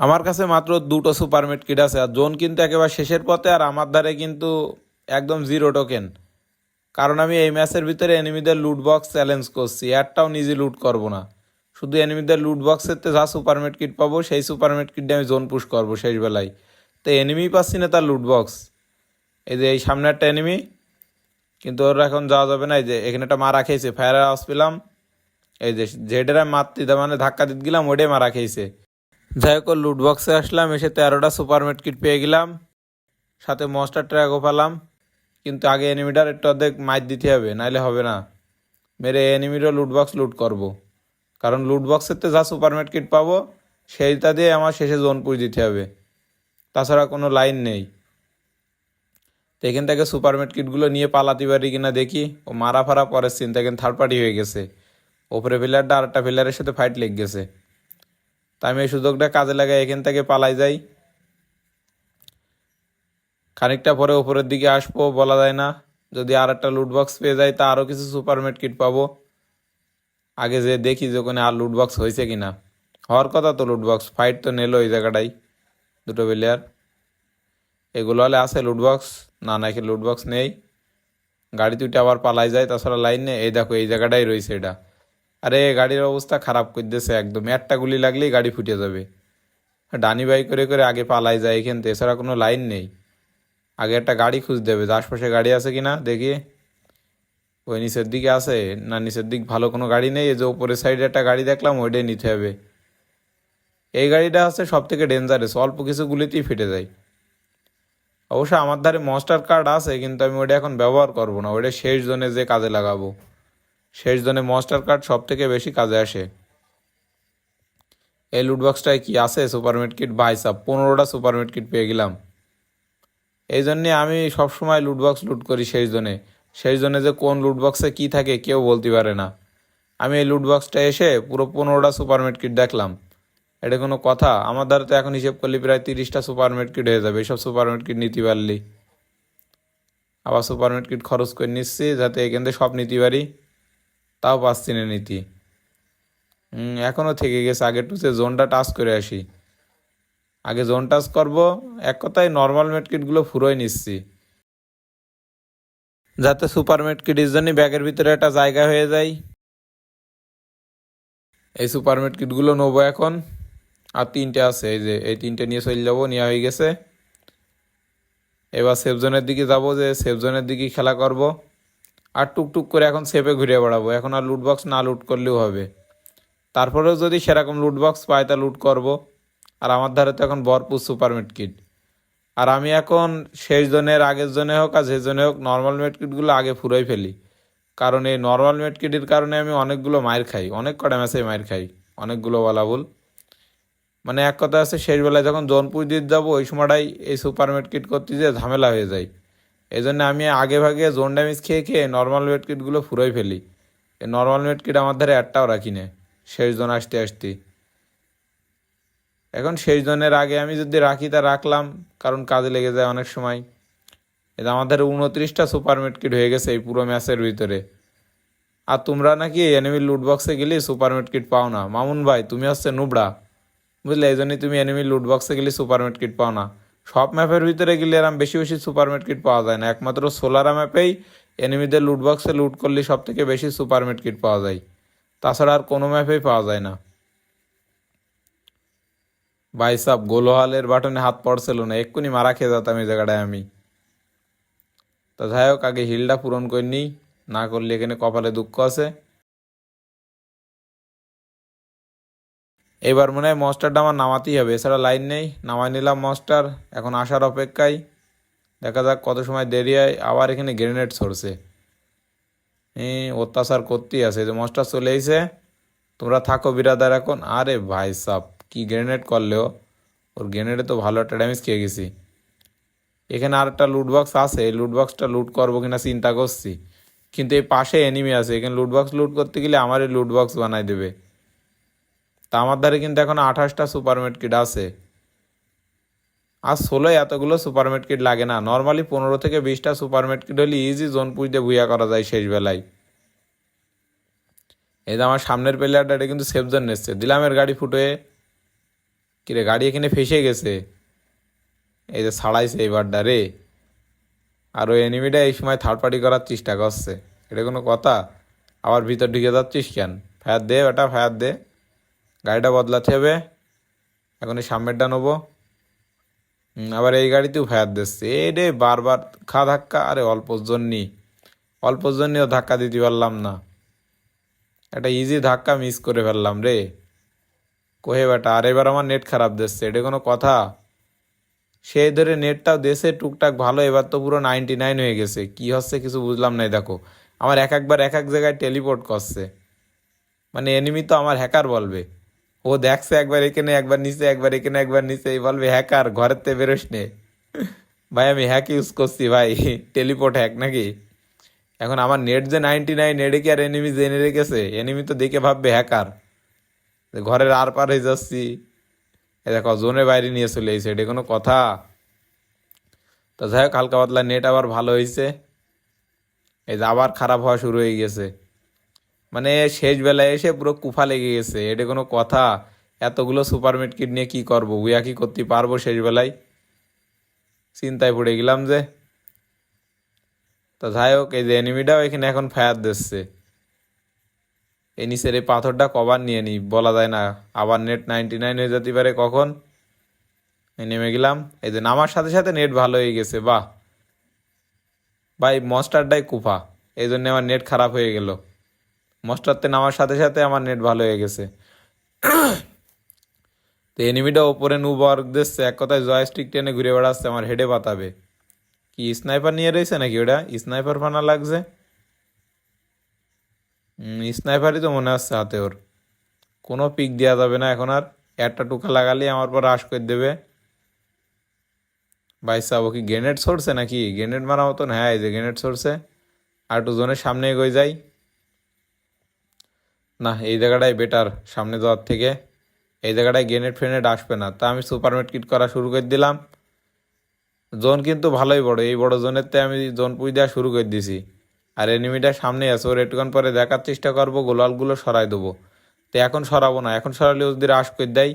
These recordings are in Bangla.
আমার কাছে মাত্র দুটো সুপার মিট কিট আছে, আর জোন কিন্তু একেবারে শেষের পথে, আর আমার দ্বারে কিন্তু একদম জিরো টোকেন কারণ আমি এই ম্যাচের ভিতরে এনিমিদের লুট বক্স চ্যালেঞ্জ করছি, একটাও নিজে লুট করব না। শুধু এনিমিদের লুট বক্সেতে যা সুপার কিট পাবো, সেই সুপার কিট দিয়ে আমি জোন পুশ করব শেষ বেলায় তো এনিমি পাচ্ছি না তার লুট বক্স এই যে এই সামনে একটা এনিমি কিন্তু ওর এখন যাওয়া যাবে না, এই যে এখানে একটা মারা খেয়েছে ফায়ার হাউস পেলাম। এই যে আমি মারতে মানে ধাক্কা দিতে গেলাম ওটাই মারা খেয়েছে। যাই হোক লুট বক্সে আসলাম, এসে তেরোটা সুপার মিট কিট পেয়ে গেলাম। সাথে মস্টার ট্র্যাকও পেলাম। কিন্তু আগে এনিমিটার একটু অর্ধেক মাইট দিতে হবে, নাইলে হবে না। মেরে এনিমিরও লুট বক্স লুট করব। কারণ লুট বক্সের তো যা সুপার মিট কিট পাবো, সেইটা দিয়ে আমার শেষে জোন পুষ দিতে হবে। তাছাড়া কোনো লাইন নেই। তো এখান থেকে সুপার মিট কিটগুলো নিয়ে পালাতে পারি কিনা দেখি। ও মারা ফারা পরের সিন থেকে থার্ড পার্টি হয়ে গেছে। ওপরে প্লেয়ারটা আরেকটা প্লেয়ারের সাথে ফাইট লেগে গেছে। তাই আমি এই সুযোগটা কাজে লাগাই, এখান থেকে পালাই যাই। খানিকটা পরে উপরের দিকে আসব, বলা যায় না। যদি আর একটা লুট বক্স পেয়ে যাই, তা আরও কিছু সুপার কিট পাবো। আগে যে দেখি যে ওখানে আর লুট বক্স হয়েছে কিনা। হওয়ার কথা তো লুটবক্স ফাইট তো নিল ওই জায়গাটাই, দুটো প্লেয়ার এগুলো হলে আছে লুটবক্স না নাকি লুট বক্স নেই। গাড়ি দুইটা আবার পালাই যায়, তাছাড়া লাইন নেই এই দেখো, এই জায়গাটাই রয়েছে এটা। আরে গাড়ির অবস্থা খারাপ করে দিয়েছে একদম। একটা গুলি লাগলেই গাড়ি ফুটে যাবে। ডানি বাই করে করে আগে পালাই যায় এখান থেকে। এছাড়া কোনো লাইন নেই। আগে একটা গাড়ি খুঁজতে হবে। আশপাশে গাড়ি আছে কি না দেখি। ওই নিচের দিকে আছে না নিচের দিক ভালো কোনো গাড়ি নেই। এই যে উপরের সাইডে একটা গাড়ি দেখলাম, ওইটাই নিতে হবে। এই গাড়িটা হচ্ছে সব থেকে ডেঞ্জারাস অল্প কিছু গুলিতেই ফেটে যায়। অবশ্য আমার ধারে মস্টার কার্ড আছে, কিন্তু আমি ওটা এখন ব্যবহার করব না। ওটা শেষ জনে যে কাজে লাগাবো। শেষ জোনে মস্টার কার্ড সব থেকে বেশি কাজে আসে। এই লুটবক্সটায় কি আছে? সুপারমেট কিট বাইসাপ পনেরোটা সুপারমেট কিট পেয়ে গেলাম। এই জন্যে আমি সবসময় লুটবক্স লুট করি শেষ জোনে শেষ জোনে যে কোন লুট বক্সে কী থাকে কেউ বলতে পারে না। আমি এই লুটবক্সটা এসে পুরো পনেরোটা সুপারমেট কিট দেখলাম। এটা কোনো কথা? আমার দ্বারা তো এখন হিসেব করলে প্রায় তিরিশটা সুপারমেট কিট হয়ে যাবে। এইসব সুপারমেট কিট নিতে পারলি। আবার সুপারমেট কিট খরচ করে নিচ্ছি যাতে এখান থেকে সব নিতে পারি। তাও পাচ্ছি না নীতি এখনও থেকে গেছে আগের টুসে জোনটা টাচ করে আসি। আগে জোন টাচ করব, এক কথায় নর্মাল মেটকিটগুলো ফুরোই নিচ্ছি। যাতে সুপার মেটকিটের জন্য ব্যাগের ভিতরে একটা জায়গা হয়ে যায়। এই সুপার মেটকিটগুলো নেব এখন। আর তিনটে আছে, এই যে এই তিনটে নিয়ে চলে যাব, নেওয়া হয়ে গেছে। এবার সেফ জোনের দিকে যাব, যে সেফ জোনের দিকে খেলা করব। আর টুকটুক করে এখন সেফে ঘুরে বেড়াবো। এখন আর লুট বক্স না লুট করলেও হবে। তারপরেও যদি সেরকম লুট বক্স পাই তা লুট করব। আর আমার ধারে তো এখন ভরপুর সুপার মিট কিট আর আমি এখন শেষ জনের আগের জনে হোক আর শেষ জনে হোক নর্মাল মেটকিটগুলো আগে ফুরাই ফেলি। কারণ এই নর্মাল মেটকিটের কারণে আমি অনেকগুলো মায়ের খাই। অনেক কটা ম্যাচে মায়ের খাই। অনেকগুলো বলা বলাবুল মানে এক কথা আছে শেষ বেলায় যখন জোনপুর দিতে যাব, ওই সময়টাই এই সুপার মেটকিট করতে যে ঝামেলা হয়ে যায়। এই জন্য আমি আগে ভাগে জোন ড্যামেজ খেয়ে খেয়ে নর্মাল মেটকিটগুলো ফুরাই ফেলি। নর্মাল মেটকিট আমার ধারে একটাও রাখি না শেষ জোন আসতে আসতে। এখন শেষ জনের আগে আমি যদি রাখি তা রাখলাম, কারণ কাজে লেগে যায় অনেক সময়। এটা আমাদের উনত্রিশটা সুপার কিট হয়ে গেছে এই পুরো ম্যাচের ভিতরে। আর তোমরা নাকি এনিমির লুটবক্সে গেলে সুপার কিট পাও না। মামুন ভাই, তুমি হচ্ছে নুবড়া। বুঝলে? এই জন্যই তুমি এনিমির লুটবক্সে গেলে সুপার কিট পাও না। সব ম্যাপের ভিতরে গেলে এরম বেশি বেশি সুপার কিট পাওয়া যায় না। একমাত্র সোলারা ম্যাপেই এনিমিদের লুটবক্সে লুট করলে সব থেকে বেশি সুপার কিট পাওয়া যায়। তাছাড়া আর কোনো ম্যাপেই পাওয়া যায় না। বাইসাপ গোলোহালের বাটনে হাত পড়ছিল না। এক্ষুনি মারা খেয়ে যেতাম এই জায়গাটায় আমি। তো যাই হোক, আগে হিলটা পূরণ করে নিই। না করলে এখানে কপালে দুঃখ আছে। এবার মনে হয় মস্টারটা আমার নামাতেই হবে। এছাড়া লাইন নেই নামাই নিলাম মস্টার এখন আসার অপেক্ষায়। দেখা যাক কত সময় দেরি হয়, আবার এখানে গ্রেনেড হ্যাঁ অত্যাচার করতেই আছে। এই যে মস্টার চলে এসে তোমরা থাকো বিরাদার এখন। আরে ভাই সাপ কি গ্রেনেড করলেও? ওর গ্রেনেডে তো ভালো একটা ড্যামেজ খেয়ে গেছি। এখানে আর একটা লুট বক্স আছে, এই লুট বক্সটা লুট করব কিনা চিন্তা করছি। কিন্তু এই পাশে এনিমি আছে, এখানে লুট বক্স লুট করতে গেলে আমারই লুট বক্স বানাই দেবে। তা আমার ধারে কিন্তু এখন আঠাশটা সুপারমেট কিট আছে। আর ষোলো এতগুলো সুপারমেট কিট লাগে না। নর্মালি পনেরো থেকে বিশটা সুপারমেট কিট হলে ইজি জোন পুজতে বুয়া করা যায় শেষ বেলায়। এই যে আমার সামনের প্লেয়ারটা এটা কিন্তু সেফ জোন এসছে দিলামের গাড়ি ফুটোয়ে কিরে গাড়ি এখানে ফেসে গেছে। এই যে ছাড়াইছে এইবারটা রে। আর ওই এনিমিটা এই সময় থার্ড পার্টি করার চেষ্টা করছে। এটা কোনো কথা? আবার ভিতর ঢুকে যাচ্ছিস কেন? ফায়ার দে ওটা ফায়ার দে। গাড়িটা বদলাতে হবে। এখন এই সামনেরটা নেব। আবার এই গাড়িতেও ফায়ার দিচ্ছে। এ রে, বারবার খা ধাক্কা। আরে অল্পর জন্যই। অল্পর জন্যও ধাক্কা দিতে পারলাম না। একটা ইজি ধাক্কা মিস করে ফেললাম রে। কোহে বেটা, আর এবার আমার নেট খারাপ দিচ্ছে। এটা কোনো কথা? সেই ধরে নেটটাও দেশে টুকটাক ভালো। এবার তো পুরো নাইনটি নাইন হয়ে গেছে। কি হচ্ছে কিছু বুঝলাম নাই দেখো। আমার এক একবার এক এক জায়গায় টেলিপোর্ট করছে। মানে এনিমি তো আমার হ্যাকার বলবে। ও দেখছে একবার এখানে, একবার নিচে, একবার এখানে, একবার নিচে। বলবে, হ্যাকার ঘরের তে বেরোস নে। ভাই, আমি হ্যাক ইউজ করছি, ভাই। টেলিপোর্ট হ্যাক নাকি? এখন আমার নেট যে নাইনটি নাইন নেটে কি আর এনিমি জেনে রেখেছে? এনিমি তো দেখে ভাববে, হ্যাকার, ঘরের আর পার হয়ে যাচ্ছি। এ দেখো জোনের বাইরে নিয়ে চলে এসেছে, এটা কোনো কথা? তো যাই হোক, হালকা পাতলা নেট আবার ভালো হয়েছে এই যে আবার খারাপ হওয়া শুরু হয়ে গেছে। মানে শেষ বেলায় এসে পুরো কুফা লেগে গেছে। এটা কোনো কথা? এতগুলো সুপার কিট নিয়ে কী করব? বুয়া কি করতে পারব শেষ বেলায় চিন্তায় পড়ে গেলাম যে। তো যাই হোক, এই যে এনিমিটাও এখানে এখন ফায়ার দিচ্ছে। এই নিচের এই পাথরটা কভার নিয়ে নি বলা যায় না। আবার নেট নাইনটি নাইন হয়ে যেতে পারে কখন? নেমে গেলাম। এই যে নামার সাথে সাথে নেট ভালো হয়ে গেছে, বাহ। ভাই মস্টারটাই কুফা। এই জন্য আমার নেট খারাপ হয়ে গেল। মস্টারতে নামার সাথে সাথে আমার নেট ভালো হয়ে গেছে। তো এনিমিটা ওপরে নু বর্গ দিচ্ছে, এক কথায় জয়স্টিক টেনে ঘুরে বেড়াচ্ছে, আমার হেডে পাতাবে। কি স্নাইপার নিয়ে রয়েছে নাকি ওটা? স্নাইপার ফানা লাগছে? স্নাইপারই তো মনে হচ্ছে হাতে ওর। কোনো পিক দেওয়া যাবে না এখন আর। একটা টুকা লাগালে আমার পর রাশ করে দেবে। ভাই সাহেব ও কি গ্রেনেড সরছে নাকি? গ্রেনেড মারা মতন হ্যাঁ যে গ্রেনেড সরছে আর একটু জনের সামনে এগোয় যাই। না, এই জায়গাটাই বেটার সামনে যাওয়ার থেকে। এই জায়গাটায় গ্রেনেড ফ্রেনেড আসবে না। তা আমি সুপারমেট কিট করা শুরু করে দিলাম। জোন কিন্তু ভালোই বড়। এই বড় জোনেরতে আমি জোন পুই দেওয়া শুরু করে দিছি। আর এনিমিটা সামনে আছে। ওর একটুক্ষণ পরে দেখার চেষ্টা করব গোলালগুলো সরাই দেবো। তো এখন সরাবো না। এখন সরালে যদি রাশ করে দেয়।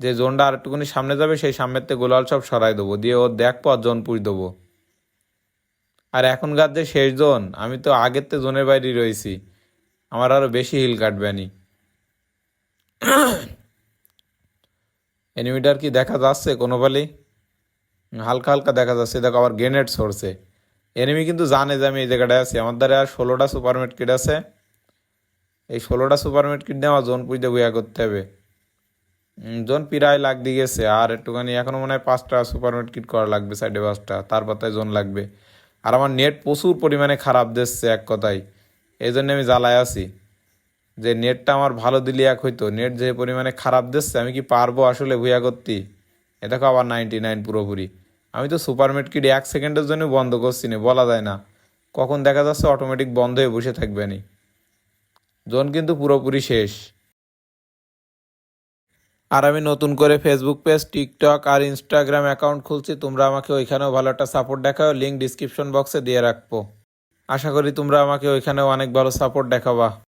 যে জোনটা আর একটুখানি সামনে যাবে, সেই সামনের থেকে গোলাল সব সরাই দেবো। দিয়ে ওর দেখ পর জোন পুই দেবো। আর এখনকার যে শেষ জোন, আমি তো আগের তো জোনের বাইরেই রয়েছি। আমার আরও বেশি হিল কাটবে নি এনিমিটার কি দেখা যাচ্ছে কোনো বলি হালকা হালকা দেখা যাচ্ছে। দেখো, আবার গ্রেনেড সরছে। এনিমি কিন্তু জানে যে আমি এই জায়গাটায় আছি। আমার দ্বারা আর ষোলোটা সুপারমেট কিট আছে। এই ষোলোটা সুপারমেট কিট দিয়ে আমার জোন পুজতে বইয়া করতে হবে। জোন প্রায় দিয়ে গেছে। আর একটুখানি এখনও মনে হয় পাঁচটা সুপারমেট কিট করা লাগবে, সাইডে পাঁচটা। তারপর তাই জোন লাগবে। আর আমার নেট প্রচুর পরিমাণে খারাপ দিচ্ছে এক কথায়। এই জন্য আমি জ্বালায় আছি। যে নেটটা আমার ভালো দিলে এক হইতো। নেট যে পরিমাণে খারাপ দিচ্ছে, আমি কি পারব আসলে ভুয়া করতে? এ দেখো আবার নাইনটি নাইন পুরোপুরি। আমি তো সুপারমেট কিট এক সেকেন্ডের জন্য বন্ধ করছি না, বলা যায় না। কখন দেখা যাচ্ছে অটোমেটিক বন্ধ হয়ে বসে থাকবে নি। জোন কিন্তু পুরোপুরি শেষ। আর আমি নতুন করে ফেসবুক পেজ টিকটক আর ইনস্টাগ্রাম অ্যাকাউন্ট খুলছি। তোমরা আমাকে ওইখানেও ভালো একটা সাপোর্ট দেখাও। লিঙ্ক ডিসক্রিপশন বক্সে দিয়ে রাখব। আশা করি তোমরা আমাকে ওইখানে অনেক ভালো সাপোর্ট দেখাবা।